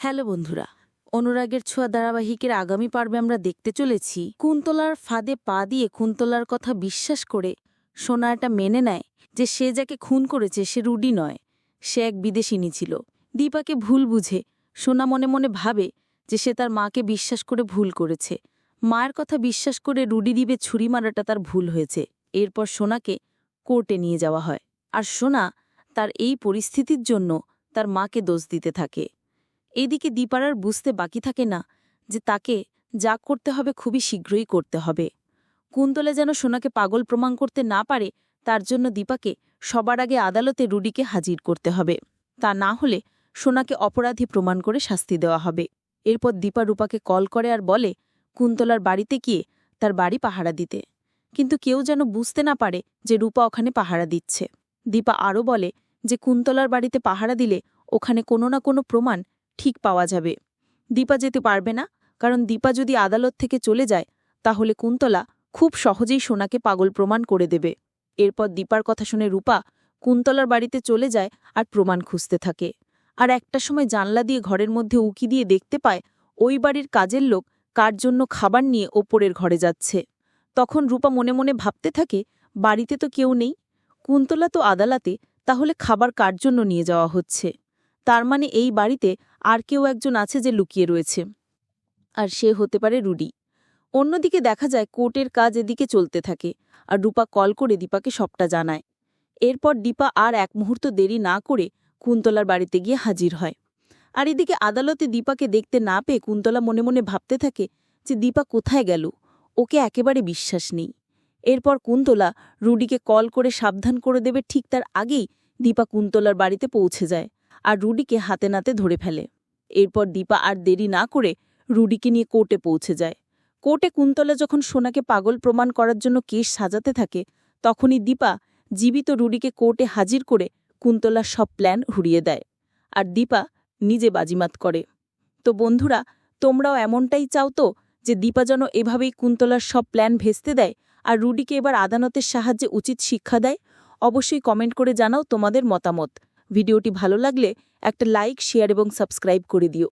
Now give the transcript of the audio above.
Hello বন্ধুরা, অনুরাগের ছোঁয়া ধারাবাহিকের আগামী পর্বে আমরা দেখতে চলেছি কুন্তলার ফাঁদে পা দিয়ে কুন্তলার কথা বিশ্বাস করে সোনা এটা মেনে নেয় যে সে যাকে খুন করেছে সে রুডি নয়, সে এক বিদেশিনী ছিল। দীপাকে ভুল বুঝে, সোনা মনে মনে ভাবে যে সে তার মাকে বিশ্বাস করে ভুল করেছে। মায়ের কথা বিশ্বাস করে রুডি দিবে ছুরি মারাটা তার ভুল হয়েছে। এরপর সোনাকে কোর্টে নিয়ে যাওয়া হয়। আর সোনা তার এই পরিস্থিতির জন্য তার মাকে দোষ দিতে থাকে। এদিকে দীপারার বুঝতে বাকি থাকে না যে তাকে যা করতে হবে খুবই শীঘ্রই করতে হবে। কুন্তলে যেন সোনাকে পাগল প্রমাণ করতে না পারে, তার জন্য দীপাকে সবার আগে আদালতে রুডিকে হাজির করতে হবে। তা না হলে সোনাকে অপরাধী প্রমাণ করে শাস্তি দেওয়া হবে। এরপর দীপা রূপাকে কল করে আর বলে, কুন্তলার বাড়িতে গিয়ে তার বাড়ি পাহারা দিতে। কিন্তু কেউ যেন বুঝতে না পারে যে রূপা ওখানে পাহারা দিচ্ছে। দীপা আরও বলে যে, কুন্তলার বাড়িতে পাহারা দিলে ওখানে কোনো না কোনো প্রমাণ ঠিক পাওয়া যাবে। দীপা যেতে পারবে না, কারণ দীপা যদি আদালত থেকে চলে যায়, তাহলে কুন্তলা খুব সহজেই সোনাকে পাগল প্রমাণ করে দেবে। এরপর দীপার কথা শুনে রূপা কুন্তলার বাড়িতে চলে যায় আর প্রমাণ খুঁজতে থাকে। আর একটা সময় জানলা দিয়ে ঘরের মধ্যে উকি দিয়ে দেখতে পায়, ওই বাড়ির কাজের লোক কার জন্য খাবার নিয়ে ওপরের ঘরে যাচ্ছে। তখন রূপা মনে মনে ভাবতে থাকে, বাড়িতে তো কেউ নেই। কুন্তলা তো আদালতে, তাহলে খাবার কার জন্য নিয়ে যাওয়া হচ্ছে? তার মানে এই বাড়িতে আর কেউ একজন আছে যে লুকিয়ে রয়েছে। আর সে হতে পারে রুডি। অন্যদিকে দেখা যায় কোর্টের কাজ এদিকে চলতে থাকে, আর রূপা কল করে দীপাকে সবটা জানায়। এরপর দীপা আর এক মুহূর্ত দেরি না করে কুন্তলার বাড়িতে গিয়ে হাজির হয়। আর এদিকে আদালতে দীপাকে দেখতে না পেয়ে কুন্তলা মনে মনে ভাবতে থাকে যে দীপা কোথায় গেল, ওকে একেবারে বিশ্বাস নেই। এরপর কুন্তলা রুডিকে কল করে সাবধান করে দেবে ঠিক তার আগেই দীপা কুন্তলার বাড়িতে পৌঁছে যায়। আর রুডিকে হাতে নাতে ধরে ফেলে। এরপর দীপা আর দেরি না করে রুডিকে নিয়ে কোর্টে পৌঁছে যায়। কোর্টে কুন্তলা যখন সোনাকে পাগল প্রমাণ করার জন্য কেস সাজাতে থাকে, তখনই দীপা জীবিত রুডিকে কোর্টে হাজির করে কুন্তলার সব প্ল্যান হুড়িয়ে দেয় আর দীপা নিজে বাজিমাত করে। তো বন্ধুরা, তোমরাও এমনটাই চাও তো যে দীপা যেন এভাবেই কুন্তলার সব প্ল্যান ভেস্তে দেয় আর রুডিকে এবার আদালতের সাহায্যে উচিত শিক্ষা দেয়? অবশ্যই কমেন্ট করে জানাও তোমাদের মতামত। ভিডিওটি ভালো লাগলে একটা লাইক শেয়ার এবং সাবস্ক্রাইব করে দিও।